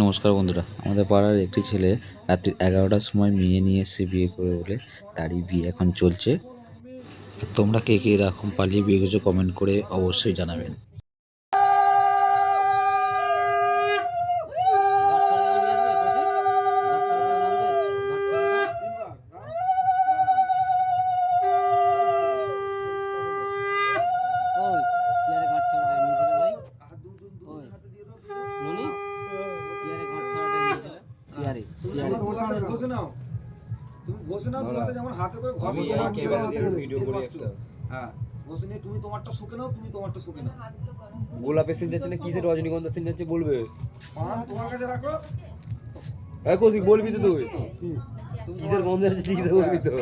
নমস্কার বন্ধুরা, আমাদের পাড়ার একটি ছেলে রাত্রি এগারোটার সময় মেয়ে নিয়ে এসে বিয়ে করে বলে তারই বিয়ে এখন চলছে। তোমরা কে কে এরকম পালিয়ে বিয়ে করছ কমেন্ট করে অবশ্যই জানাবেন। নাও। তুমি নাও যেমন হাতে করে নাও, ভিডিও করে। একটা। হ্যাঁ বসে নিয়ে তুমি তোমারটা শুকে নাও তুমি তোমারটা শুকে নাও। গোলাপের সিন যাচ্ছে না কিসের রজনীগন্ধা সিন যাচ্ছে বলবে? পান তোমার কাছে রাখো। হ্যাঁ কৌশিক বলবি তো তুই। কিসের গন্ধ ঠিক আছে বলবি তো?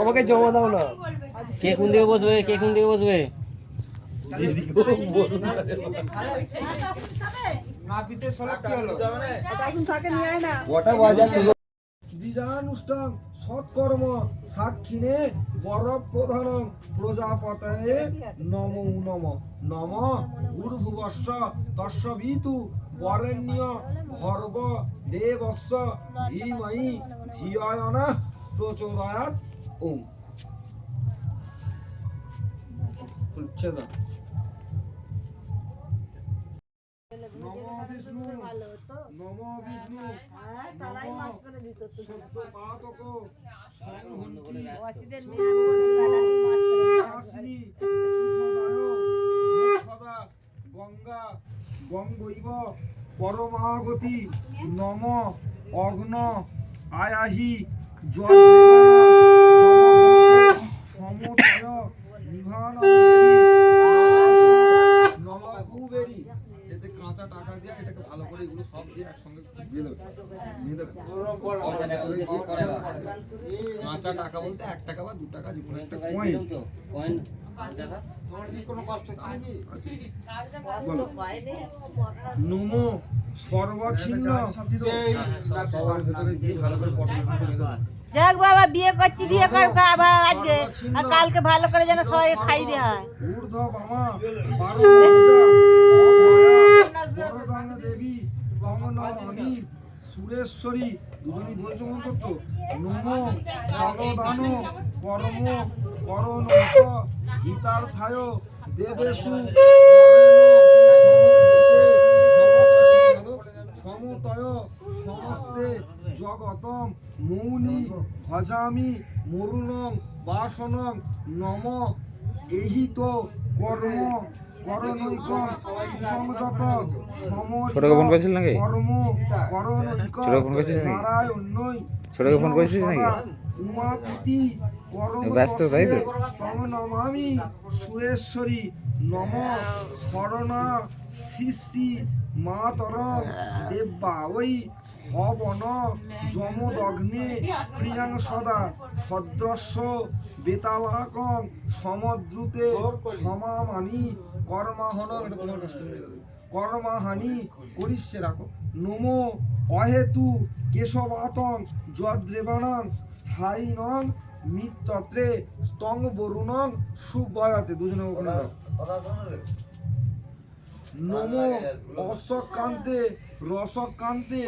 আমাকে জমা দাও না। কে কোন দিকে বসবে? কে কোন দিকে বসবে? দ্বিজানুষ্ঠান সৎকর্ম সাক্ষিণে প্রজাপতয়ে নম নম। নম ঊর্ধ্ববর্ষ তস্যবিতু বরেণ্য ভর্ব দেবস্য ধীমহি ধিয়না প্রচোদয়াৎ। ওম। খুলছে নম বিষ্ণু। সংহন্তি সদা গঙ্গা গঙ্গৈব পরমাগতি নম অগ্ন আয়াহি সমতয় এতে কাঁচা টাকা দিয়ে এটাকে ভালো করে এগুলো সব দিয়ে একসঙ্গে কাঁচা টাকা বলতে এক টাকা বা দু টাকা যে কোনো একটা কয়েন নমো দেবে। যাক বাবা বিয়ে করছি বিয়ে কর আবার আজকে। আর কালকে ভালো করে যেন সবাই খাই দেওয়া হয়। দুজনই ভগদান কর্ম করণ হিতার্থায় দেবেশু, সমতয়, সমস্তে, জগতম, মৌনি, ভজামি মরুণং বাসনং, নম, এহিত, কর্ম ছোটকে ফোন করেছিল নাকি? ছোটকে ফোন করেছিস নাকি? ছোটকে ফোন করেছিস নাকি? ব্যস্ত তাই তো? নমামি সুরেশ্বরী নম শরণা সৃষ্টি মাতর দেব্যা ওই হবন যমদগ্নে প্রিয়াং সদা সদ্রস্য বেতালাকং সমদ্রুতে, সমামানি কর্মাহন কর্মাহানি, করিষ্যে রাখো। নমো অহেতু কেশবাতং যদ্রেবাণং স্থায়ী নং মিত্তত্রে স্তং বরুণং সুভয়াতে দুজনে ওখানে নমো অশ্বকান্তে রসকান্তে